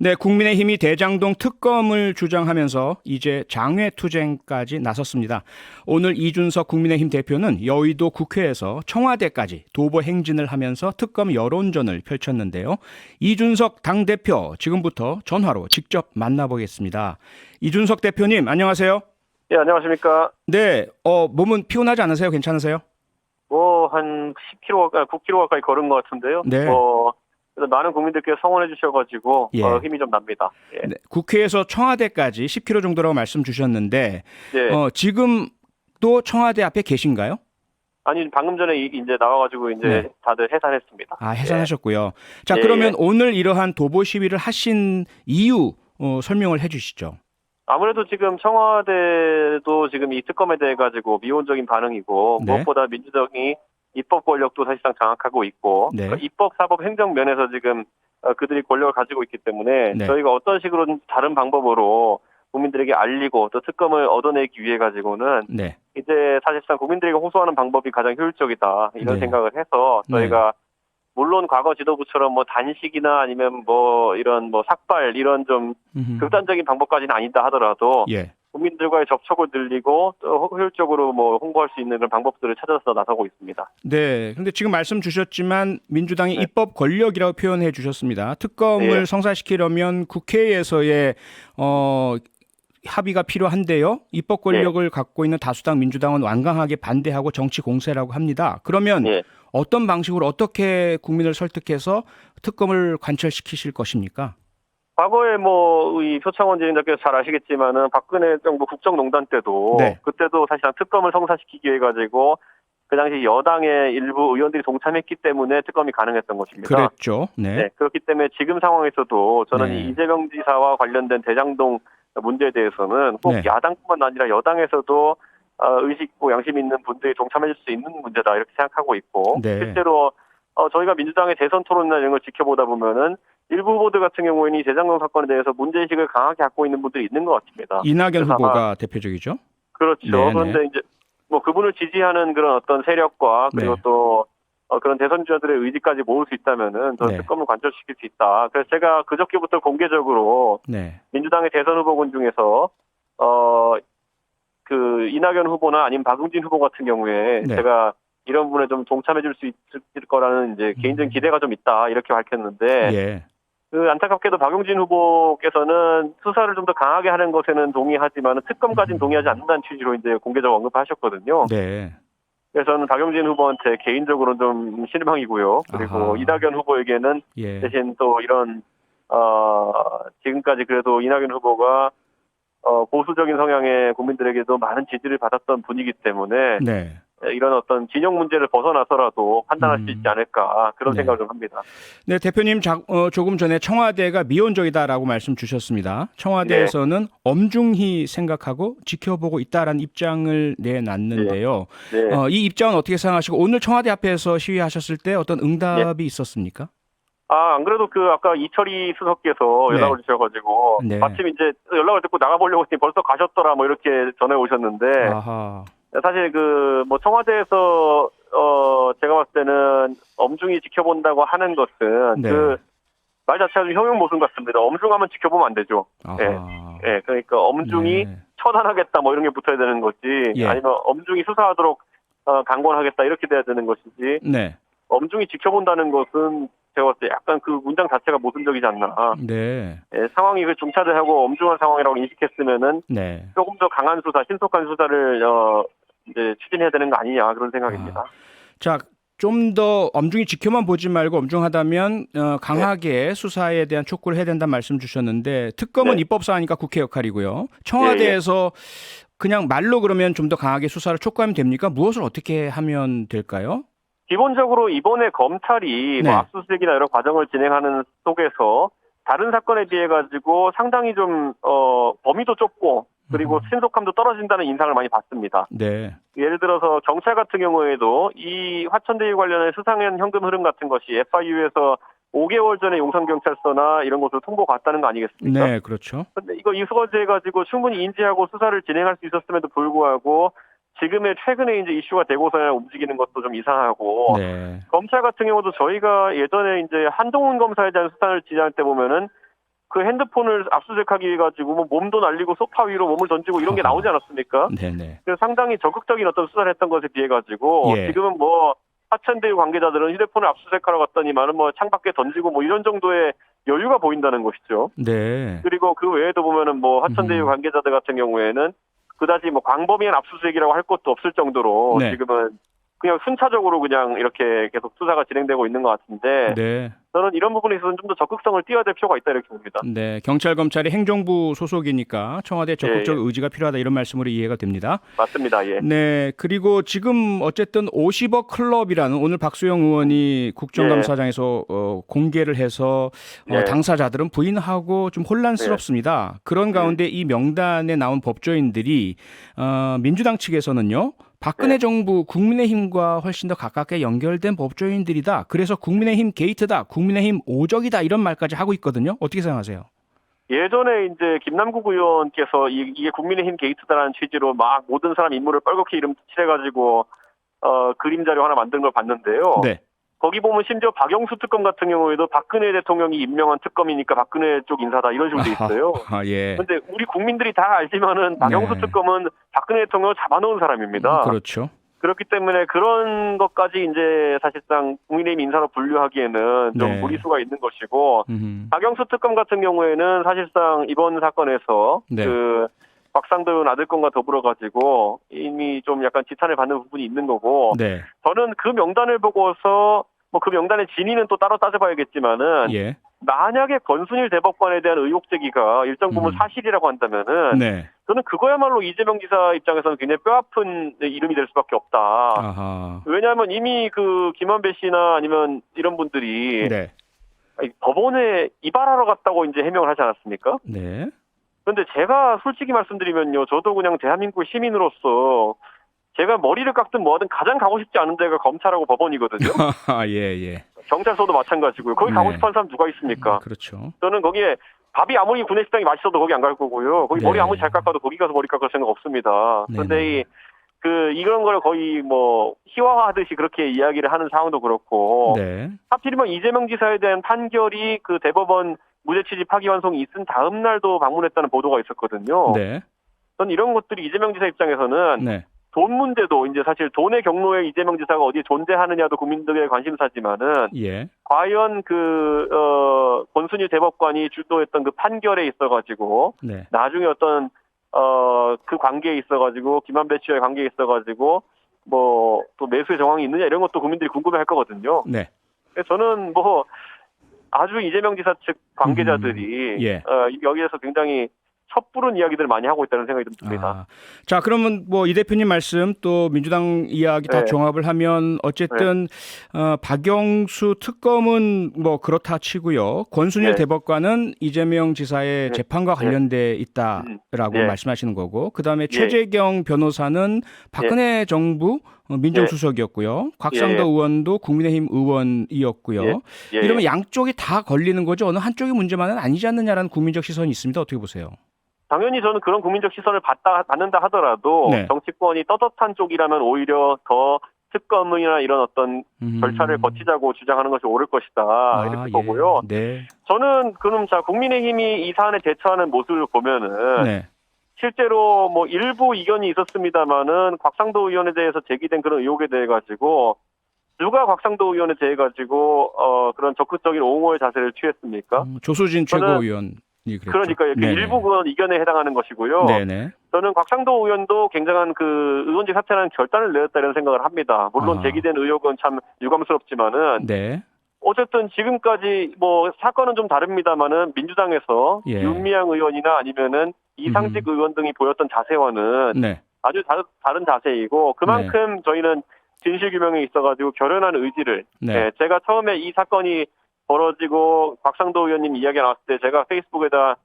네, 국민의힘이 대장동 특검을 주장하면서 이제 장외 투쟁까지 나섰습니다. 오늘 이준석 국민의힘 대표는 여의도 국회에서 청와대까지 도보 행진을 하면서 특검 여론전을 펼쳤는데요. 이준석 당대표 지금부터 전화로 직접 만나보겠습니다. 이준석 대표님 안녕하세요. 예, 안녕하십니까. 네, 어, 몸은 피곤하지 않으세요? 괜찮으세요? 뭐, 한 10km 가까이, 9km 가까이 걸은 것 같은데요. 네. 뭐, 그래서 많은 국민들께 성원해 주셔가지고, 예. 어, 힘이 좀 납니다. 예. 네, 국회에서 청와대까지 10km 정도라고 말씀 주셨는데 예. 어, 지금도 청와대 앞에 계신가요? 아니, 방금 전에 이- 이제 나와가지고, 이제 네. 다들 해산했습니다. 아, 해산하셨고요. 자, 예, 그러면 예. 오늘 이러한 도보 시위를 하신 이유 어, 설명을 해 주시죠. 아무래도 지금 청와대도 지금 이 특검에 대해 가지고 미온적인 반응이고, 네. 무엇보다 민주당이 입법 권력도 사실상 장악하고 있고, 네. 그러니까 입법, 사법, 행정 면에서 지금 어, 그들이 권력을 가지고 있기 때문에 네. 저희가 어떤 식으로든 다른 방법으로 국민들에게 알리고 또 특검을 얻어내기 위해 가지고는 네. 이제 사실상 국민들에게 호소하는 방법이 가장 효율적이다 이런 네. 생각을 해서 저희가 물론 과거 지도부처럼 뭐 단식이나 아니면 뭐 이런 뭐 삭발 이런 좀 음흠. 극단적인 방법까지는 아니다 하더라도 예. 국민들과의 접촉을 늘리고 또 효율적으로 뭐 홍보할 수 있는 그런 방법들을 찾아서 나서고 있습니다. 네. 근데 지금 말씀 주셨지만 민주당이 네. 입법 권력이라고 표현해 주셨습니다. 특검을 네. 성사시키려면 국회에서의 어 합의가 필요한데요. 입법 권력을 갖고 있는 다수당 민주당은 완강하게 반대하고 정치 공세라고 합니다. 그러면 예. 어떤 방식으로 어떻게 국민을 설득해서 특검을 관철시키실 것입니까? 과거에 뭐 이 표창원 지휘자께서 잘 아시겠지만은 박근혜 정부 국정농단 때도 네. 그때도 사실상 특검을 성사시키기 위해 가지고 그 당시 여당의 일부 의원들이 동참했기 때문에 특검이 가능했던 것입니다. 그랬죠. 네. 네, 그렇기 때문에 지금 상황에서도 저는 네. 이 이재명 지사와 관련된 대장동 문제에 대해서는 꼭 네. 야당뿐만 아니라 여당에서도 어, 의식 있고 양심 있는 분들이 동참해줄 수 있는 문제다 이렇게 생각하고 있고 네. 실제로 어, 저희가 민주당의 대선 토론이나 이런 걸 지켜보다 보면은 일부 후보들 같은 경우에는 이 대장동 사건에 대해서 문제의식을 강하게 갖고 있는 분들이 있는 것 같습니다. 이낙연 후보가 대표적이죠. 그렇죠. 네, 그런데 이제 뭐 그분을 지지하는 그런 어떤 세력과 그리고 네. 또 어, 그런 대선 주자들의 의지까지 모을 수 있다면은 저는 네. 특검을 관철시킬 수 있다. 그래서 제가 그저께부터 공개적으로 네. 민주당의 대선 후보군 중에서 어 그 이낙연 후보나 아니면 박용진 후보 같은 경우에 네. 제가 이런 부분에 좀 동참해 줄 수 있을 거라는 이제 개인적인 기대가 좀 있다 이렇게 밝혔는데 음. 예. 그 안타깝게도 박용진 후보께서는 수사를 좀 더 강하게 하는 것에는 동의하지만 특검까지는 동의하지 않는다는 취지로 이제 공개적으로 언급하셨거든요. 네. 그래서 저는 박용진 후보한테 개인적으로 좀 실망이고요. 그리고 아하. 이낙연 후보에게는 예. 대신 또 이런 어 지금까지 그래도 이낙연 후보가 어 보수적인 성향의 국민들에게도 많은 지지를 받았던 분이기 때문에 네. 이런 어떤 진영 문제를 벗어나서라도 판단할 음. 수 있지 않을까 그런 네. 생각을 좀 합니다. 네, 대표님 자, 어, 조금 전에 청와대가 미온적이다라고 말씀 주셨습니다. 청와대에서는 네. 엄중히 생각하고 지켜보고 있다라는 입장을 내놨는데요. 네. 어, 이 입장은 어떻게 생각하시고 오늘 청와대 앞에서 시위하셨을 때 어떤 응답이 있었습니까? 아, 안 그래도 그 아까 이철희 수석께서 네. 연락을 주셔가지고 네. 마침 이제 연락을 듣고 나가보려고 했더니 벌써 가셨더라 뭐 이렇게 전해 오셨는데 아하. 사실 그 뭐 청와대에서 어 제가 봤을 때는 엄중히 지켜본다고 하는 것은 네. 그말 자체가 좀 형용 모순 같습니다. 엄중하면 지켜보면 안 되죠. 아하. 예, 그러니까 엄중히 네. 처단하겠다 뭐 이런 게 붙어야 되는 거지 예. 아니면 엄중히 수사하도록 어, 강권하겠다 이렇게 돼야 되는 것이지 네. 엄중히 지켜본다는 것은 제가 봤을 때 약간 그 문장 자체가 모순적이지 않나. 네. 예, 상황이 그 중차대하고 엄중한 상황이라고 인식했으면은 네. 조금 더 강한 수사, 신속한 수사를 어 이제 추진해야 되는 거 아니냐 그런 생각입니다. 자, 좀더 엄중히 지켜만 보지 말고 엄중하다면 어, 강하게 수사에 대한 촉구를 해야 된다는 말씀 주셨는데 특검은 네. 입법 사안이니까 국회 역할이고요. 청와대에서 그냥 말로 그러면 좀 더 강하게 수사를 촉구하면 됩니까? 무엇을 어떻게 하면 될까요? 기본적으로 이번에 검찰이 네. 뭐 압수수색이나 여러 과정을 진행하는 속에서 다른 사건에 비해 가지고 상당히 좀 어 범위도 좁고 그리고 음. 신속함도 떨어진다는 인상을 많이 받습니다. 네. 예를 들어서 경찰 같은 경우에도 이 화천대유 관련한 수상한 현금 흐름 같은 것이 FIU에서 5개월 전에 용산경찰서나 이런 곳으로 통보가 왔다는 거 아니겠습니까? 네, 그렇죠. 근데 이거 이수거제 가지고 충분히 인지하고 수사를 진행할 수 있었음에도 불구하고 지금의 최근에 이제 이슈가 되고서야 움직이는 것도 좀 이상하고 네. 검찰 같은 경우도 저희가 예전에 이제 한동훈 검사에 대한 수사를 진행할 때 보면은 그 핸드폰을 압수수색하기 위해 가지고 뭐 몸도 날리고 소파 위로 몸을 던지고 이런 게. 나오지 않았습니까? 네네. 그래서 상당히 적극적인 어떤 수사를 했던 것에 비해 가지고 예. 지금은 뭐 하천대유 관계자들은 휴대폰을 압수수색하러 갔더니만은 뭐 창밖에 던지고 뭐 이런 정도의 여유가 보인다는 것이죠. 네. 그리고 그 외에도 보면은 뭐 하천대유 음. 관계자들 같은 경우에는 그다지 뭐 광범위한 압수수색이라고 할 것도 없을 정도로 네. 지금은 그냥 순차적으로 그냥 이렇게 계속 수사가 진행되고 있는 것 같은데 네. 저는 이런 부분에 있어서는 좀 더 적극성을 띄워야 될 필요가 있다 이렇게 봅니다. 네. 경찰 검찰이 행정부 소속이니까 청와대 적극적 예, 의지가 필요하다 이런 말씀으로 이해가 됩니다. 맞습니다. 예. 네. 그리고 지금 어쨌든 50억 클럽이라는 오늘 박수영 의원이 국정감사장에서 어, 공개를 해서 어, 네. 당사자들은 부인하고 좀 혼란스럽습니다. 그런 가운데 이 명단에 나온 법조인들이 어, 민주당 측에서는요. 박근혜 네. 정부 국민의힘과 훨씬 더 가깝게 연결된 법조인들이다. 그래서 국민의힘 게이트다. 국민의힘 오적이다. 이런 말까지 하고 있거든요. 어떻게 생각하세요? 예전에 이제 김남국 의원께서 이, 이게 국민의힘 게이트다라는 취지로 막 모든 사람 인물을 뻘겋게 이름 칠해가지고 어 그림자료 하나 만든 걸 봤는데요. 네. 거기 보면 심지어 박영수 특검 같은 경우에도 박근혜 대통령이 임명한 특검이니까 박근혜 쪽 인사다 이런 식으로 돼 있어요. 아, 예. 근데 우리 국민들이 다 알지만은 박영수 네. 특검은 박근혜 대통령을 잡아놓은 사람입니다. 그렇죠. 그렇기 때문에 그런 것까지 이제 사실상 국민의힘 인사로 분류하기에는 좀 네. 무리수가 있는 것이고 음흠. 박영수 특검 같은 경우에는 사실상 이번 사건에서 네. 그 박상도 의원 아들 건과 더불어 가지고 이미 좀 약간 지탄을 받는 부분이 있는 거고 네. 저는 그 명단을 보고서 뭐 그 명단의 진위는 또 따로 따져봐야겠지만은 예. 만약에 권순일 대법관에 대한 의혹 제기가 일정 부분 음. 사실이라고 한다면은 네. 저는 그거야말로 이재명 지사 입장에서는 굉장히 뼈아픈 이름이 될 수밖에 없다. 아하. 왜냐하면 이미 그 김한배 씨나 아니면 이런 분들이 네. 법원에 이발하러 갔다고 이제 해명을 하지 않았습니까? 네. 근데 제가 솔직히 말씀드리면요, 저도 그냥 대한민국 시민으로서 제가 머리를 깎든 뭐하든 가장 가고 싶지 않은 데가 검찰하고 법원이거든요. 아, 예, 예. 경찰서도 마찬가지고요. 거기 가고 네. 싶어하는 사람 누가 있습니까? 그렇죠. 저는 거기에 밥이 아무리 구내식당이 맛있어도 거기 안 갈 거고요. 거기 머리 네. 아무리 잘 깎아도 거기 가서 머리 깎을 생각 없습니다. 네네. 그런데 이, 그, 이런 걸 거의 뭐, 희화화하듯이 그렇게 이야기를 하는 상황도 그렇고, 네. 하필이면 이재명 지사에 대한 판결이 그 대법원 무죄 취지 파기 환송이 있은 다음 날도 방문했다는 보도가 있었거든요. 네. 전 이런 것들이 이재명 지사 입장에서는 네. 돈 문제도 이제 사실 돈의 경로에 이재명 지사가 어디에 존재하느냐도 국민들의 관심사지만은 예. 과연 그, 어, 권순일 대법관이 주도했던 그 판결에 있어가지고 네. 나중에 어떤, 어, 그 관계에 있어가지고 김한배 씨와의 관계에 있어가지고 뭐 또 매수의 정황이 있느냐 이런 것도 국민들이 궁금해 할 거거든요. 네. 저는 뭐 아주 이재명 지사 측 관계자들이 음, 예. 어, 여기에서 굉장히 섣부른 이야기들을 많이 하고 있다는 생각이 좀 듭니다. 아, 자, 그러면 뭐 이 대표님 말씀 또 민주당 이야기 다 네. 종합을 하면 어쨌든 어, 박영수 특검은 뭐 그렇다 치고요. 권순일 네. 대법관은 이재명 지사의 네. 재판과 네. 관련돼 있다라고 네. 말씀하시는 거고, 그다음에 예. 최재경 변호사는 박근혜 정부 어, 민정수석이었고요. 곽상도 예. 의원도 국민의힘 의원이었고요. 예. 예. 이러면 양쪽이 다 걸리는 거죠. 어느 한쪽의 문제만은 아니지 않느냐라는 국민적 시선이 있습니다. 어떻게 보세요? 당연히 저는 그런 국민적 시선을 받다 받는다 하더라도 네. 정치권이 떳떳한 쪽이라면 오히려 더 특검이나 이런 어떤 음. 절차를 거치자고 주장하는 것이 옳을 것이다 아, 이렇게 예. 보고요. 네. 저는 그럼 자 국민의힘이 이 사안에 대처하는 모습을 보면은 네. 실제로 뭐 일부 이견이 있었습니다만은 곽상도 의원에 대해서 제기된 그런 의혹에 대해 가지고 누가 곽상도 의원에 대해 가지고 어 그런 적극적인 옹호의 자세를 취했습니까? 음, 조수진 그랬죠. 그러니까. 일부 그런 이견에 해당하는 것이고요. 네네. 저는 곽상도 의원도 굉장한 그 의원직 사퇴라는 결단을 내렸다 이런 생각을 합니다. 물론 아. 제기된 의혹은 참 유감스럽지만은 네. 어쨌든 지금까지 뭐 사건은 좀 다릅니다만은 민주당에서 예. 윤미향 의원이나 아니면은 이상직 의원 등이 보였던 자세와는 네. 아주 다, 다른 자세이고 그만큼 저희는 진실 규명에 있어가지고 결연한 의지를 네. 예, 제가 처음에 이 사건이 벌어지고 곽상도 의원님 이야기가 나왔을 때 제가 페이스북에다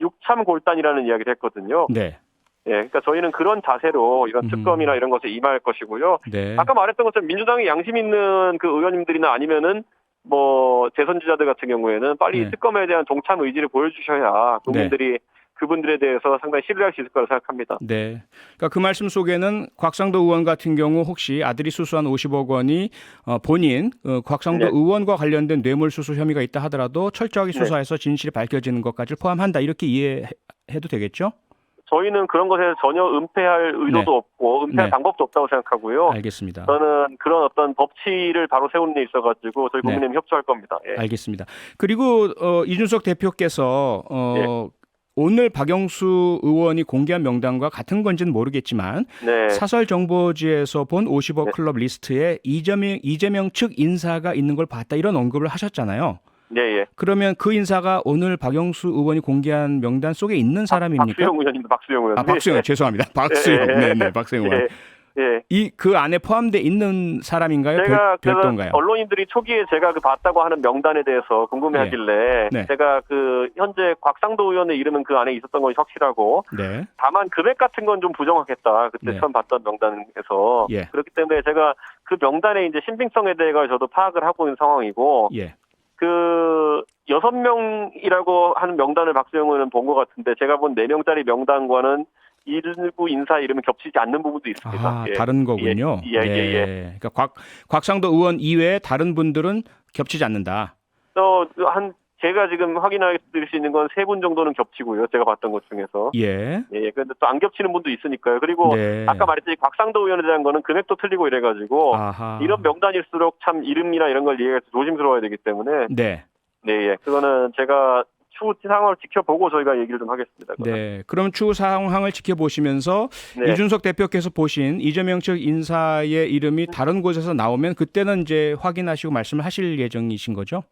육참 골단이라는 이야기를 했거든요. 네. 예, 그러니까 저희는 그런 자세로 이런 음. 특검이나 이런 것에 임할 것이고요. 네. 아까 말했던 것처럼 민주당의 양심 있는 그 의원님들이나 아니면은 뭐 대선 주자들 같은 경우에는 빨리 네. 특검에 대한 동참 의지를 보여주셔야 국민들이 그분들에 대해서 상당히 신뢰할 수 있을 거라 생각합니다. 네. 그러니까 그 말씀 속에는 곽상도 의원 같은 경우 혹시 아들이 수수한 50억 원이 어, 본인 어, 곽상도 네. 의원과 관련된 뇌물 수수 혐의가 있다 하더라도 철저하게 네. 수사해서 진실이 밝혀지는 것까지를 포함한다 이렇게 이해해도 되겠죠? 저희는 그런 것에 전혀 은폐할 의도도 네. 없고 은폐할 네. 방법도 없다고 생각하고요. 알겠습니다. 저는 그런 어떤 법치를 바로 세우는 데 있어가지고 저희 네. 국민의힘 협조할 겁니다. 예. 알겠습니다. 그리고 어, 이준석 대표께서 어, 오늘 박영수 의원이 공개한 명단과 같은 건지는 모르겠지만 네. 사설 정보지에서 본 50억 네. 클럽 리스트에 이재명, 이재명 측 인사가 있는 걸 봤다 이런 언급을 하셨잖아요. 예, 예. 그러면 그 인사가 오늘 박영수 의원이 공개한 명단 속에 있는 사람입니까? 박수영 의원입니다. 박수영 의원. 아, 박수영 죄송합니다. 박수영. 예, 예. 네, 네, 박수영 의원. 예. 예. 이 그 안에 포함돼 있는 사람인가요? 제가 별, 그 별도인가요? 언론인들이 초기에 제가 그 봤다고 하는 명단에 대해서 궁금해하길래 네. 제가 그 현재 곽상도 의원의 이름은 그 안에 있었던 것이 확실하고 네. 다만 금액 같은 건 좀 부정하겠다 그때 네. 처음 봤던 명단에서 예. 그렇기 때문에 제가 그 명단의 이제 신빙성에 대해 저도 파악을 하고 있는 상황이고 예. 그 여섯 명이라고 하는 명단을 박수영 의원은 본 것 같은데 제가 본 네 명짜리 명단과는 일부 인사 이름이 겹치지 않는 부분도 있습니다. 아, 예. 다른 거군요. 예, 예, 예, 예. 그러니까 곽 곽상도 의원 이외에 다른 분들은 겹치지 않는다. 또한 제가 지금 확인할 수 있는 건 세 분 정도는 겹치고요. 제가 봤던 것 중에서. 예. 예, 예. 그런데 또 안 겹치는 분도 있으니까요. 그리고 네. 아까 말했듯이 곽상도 의원에 대한 거는 금액도 틀리고 이래가지고 아하. 이런 명단일수록 참 이름이나 이런 걸 이해해서 조심스러워야 되기 때문에 네. 네, 예. 그거는 제가 추후 상황을 지켜보고 저희가 얘기를 좀 하겠습니다. 그거는. 네. 그럼 추후 상황을 지켜보시면서 네. 이준석 대표께서 보신 이재명 측 인사의 이름이 다른 곳에서 나오면 그때는 이제 확인하시고 말씀을 하실 예정이신 거죠?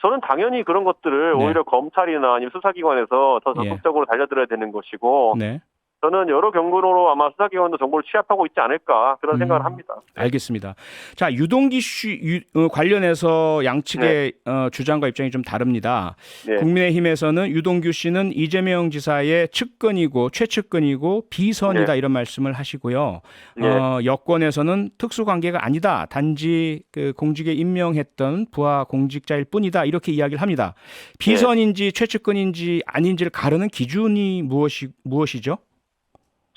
저는 당연히 그런 것들을 네. 오히려 검찰이나 아니면 수사기관에서 더 예. 적극적으로 달려들어야 되는 것이고 네. 저는 여러 경로로 아마 수사기관도 정보를 취합하고 있지 않을까 그런 음. 생각을 합니다. 알겠습니다. 자, 유동기 씨 유- 어, 관련해서 양측의 어, 주장과 입장이 좀 다릅니다. 네. 국민의힘에서는 유동규 씨는 이재명 지사의 측근이고 최측근이고 비선이다 이런 말씀을 하시고요. 네. 어, 여권에서는 특수관계가 아니다. 단지 그 공직에 임명했던 부하 공직자일 뿐이다. 이렇게 이야기를 합니다. 비선인지 최측근인지 아닌지를 가르는 기준이 무엇이 무엇이죠?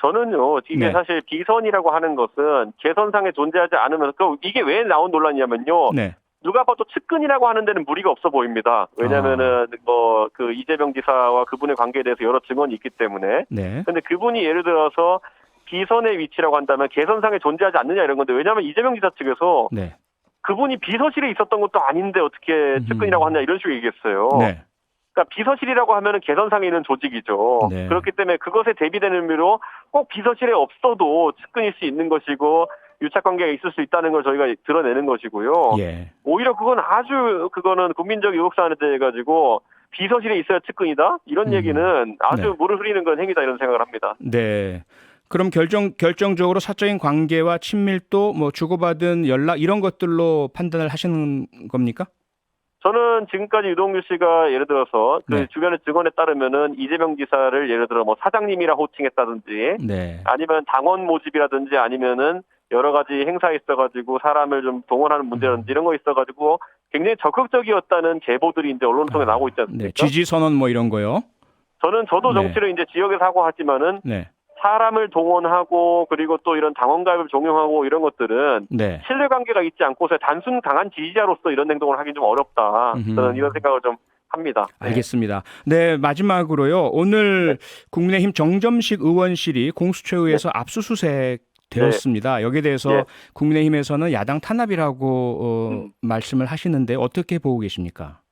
저는요 이게 네. 사실 비선이라고 하는 것은 개선상에 존재하지 않으면서 그 이게 왜 나온 논란이냐면요 네. 누가 봐도 측근이라고 하는 데는 무리가 없어 보입니다. 왜냐하면은 아. 뭐 그 이재명 지사와 그분의 관계에 대해서 여러 증언이 있기 때문에 네. 근데 그분이 예를 들어서 비선의 위치라고 한다면 개선상에 존재하지 않느냐 이런 건데 왜냐하면 이재명 지사 측에서 네. 그분이 비서실에 있었던 것도 아닌데 어떻게 측근이라고 하냐 이런 식으로 얘기했어요. 네. 그러니까 비서실이라고 하면은 개선상에 있는 조직이죠. 네. 그렇기 때문에 그것에 대비되는 의미로 꼭 비서실에 없어도 측근일 수 있는 것이고 유착 관계가 있을 수 있다는 걸 저희가 드러내는 것이고요. 예. 오히려 그건 아주 그거는 국민적 의혹 사안에 대해 가지고 비서실에 있어야 측근이다 이런 음. 얘기는 아주 네. 물을 흐리는 그런 행위다 이런 생각을 합니다. 네. 그럼 결정 결정적으로 사적인 관계와 친밀도 뭐 주고받은 연락 이런 것들로 판단을 하시는 겁니까? 저는 지금까지 유동규 씨가 예를 들어서 그 네. 주변의 증언에 따르면은 이재명 지사를 예를 들어 뭐 사장님이라 호칭했다든지 네. 아니면 당원 모집이라든지 아니면은 여러 가지 행사에 있어가지고 사람을 좀 동원하는 문제라든지 이런 거 있어가지고 굉장히 적극적이었다는 제보들이 이제 언론 통해 나오고 있지 않습니까? 네. 지지 선언 뭐 이런 거요. 저는 저도 네. 정치를 이제 지역에서 하고 하지만은 네. 사람을 동원하고 그리고 또 이런 당원 가입을 종용하고 이런 것들은 네. 신뢰관계가 있지 않고서 단순 강한 지지자로서 이런 행동을 하기 좀 어렵다. 음흠. 저는 이런 생각을 좀 합니다. 네. 알겠습니다. 네, 마지막으로요. 오늘 국민의힘 정점식 의원실이 공수처에 의해서 압수수색 되었습니다. 여기에 대해서 네. 국민의힘에서는 야당 탄압이라고 어, 음. 말씀을 하시는데 어떻게 보고 계십니까?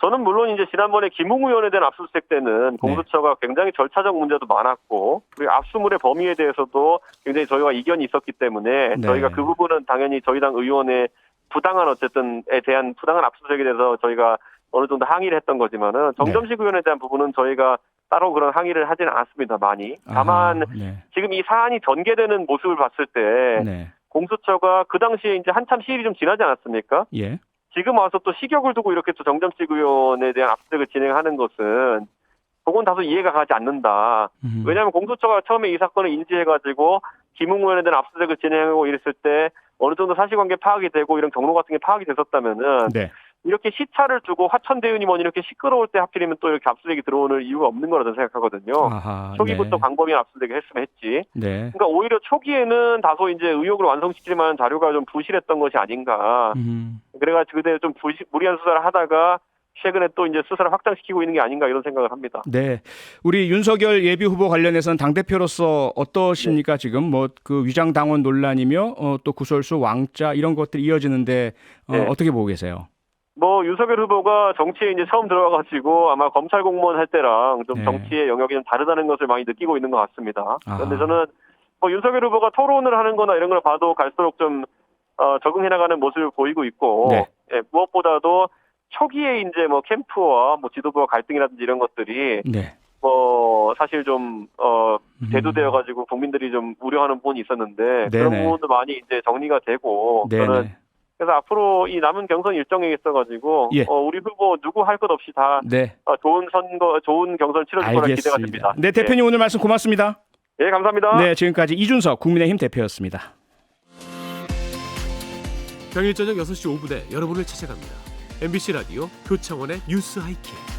저는 물론 이제 지난번에 김웅 의원에 대한 압수수색 네. 때는 공수처가 굉장히 절차적 문제도 많았고 그리고 압수물의 범위에 대해서도 굉장히 저희와 이견이 있었기 때문에 네. 저희가 그 부분은 당연히 저희 당 의원의 부당한 어쨌든에 대한 부당한 압수수색에 대해서 저희가 어느 정도 항의를 했던 거지만은 정점식 의원에 대한 부분은 저희가 따로 그런 항의를 하지는 않았습니다 많이 다만 아, 네. 지금 이 사안이 전개되는 모습을 봤을 때 네. 공수처가 그 당시에 이제 한참 시일이 좀 지나지 않았습니까? 예. 지금 와서 또 식욕을 두고 이렇게 또 정점식 의원에 대한 압수수색을 진행하는 것은 그건 다소 이해가 가지 않는다. 음. 왜냐하면 공수처가 처음에 이 사건을 인지해가지고 김웅 의원에 대한 압수수색을 진행하고 이랬을 때 어느 정도 사실관계 파악이 되고 이런 경로 같은 게 파악이 됐었다면은 네. 이렇게 시차를 두고 화천대유니 뭐니 이렇게 시끄러울 때 하필이면 또 이렇게 압수수색이 들어오는 이유가 없는 거라고 생각하거든요. 아하, 초기부터 네. 광범위한 압수수색을 했으면 했지. 네. 그러니까 오히려 초기에는 다소 이제 의혹을 완성시킬 만한 자료가 좀 부실했던 것이 아닌가. 음. 그래가지고 그때 좀 부시, 무리한 수사를 하다가 최근에 또 이제 수사를 확장시키고 있는 게 아닌가 이런 생각을 합니다. 네. 우리 윤석열 예비 후보 관련해서는 당대표로서 어떠십니까? 네. 지금 뭐 그 위장 당원 논란이며 어, 또 구설수 왕자 이런 것들이 이어지는데 어, 네. 어떻게 보고 계세요? 뭐 윤석열 후보가 정치에 이제 처음 들어와가지고 아마 검찰 공무원 할 때랑 좀 네. 정치의 영역이 좀 다르다는 것을 많이 느끼고 있는 것 같습니다. 그런데 아하. 저는 뭐 윤석열 후보가 토론을 하는거나 이런 걸 봐도 갈수록 좀 어, 적응해 나가는 모습을 보이고 있고 네. 예, 무엇보다도 초기에 이제 뭐 캠프와 뭐 지도부와 갈등이라든지 이런 것들이 네. 뭐 사실 좀 어, 음. 대두되어 가지고 국민들이 좀 우려하는 부분이 있었는데 네네. 그런 부분도 많이 이제 정리가 되고 네. 저는 네. 그래서 앞으로 이 남은 경선 일정에 있어가지고 예. 어, 우리 후보 누구 할 것 없이 다 네. 어, 좋은 선거, 좋은 경선 치러질 거라 기대가 됩니다. 네, 대표님 오늘 말씀 고맙습니다. 예, 예, 감사합니다. 네, 지금까지 이준석 국민의힘 대표였습니다. 평일 저녁 6시 5분에 여러분을 찾아갑니다. MBC 라디오 표창원의 뉴스 하이킥.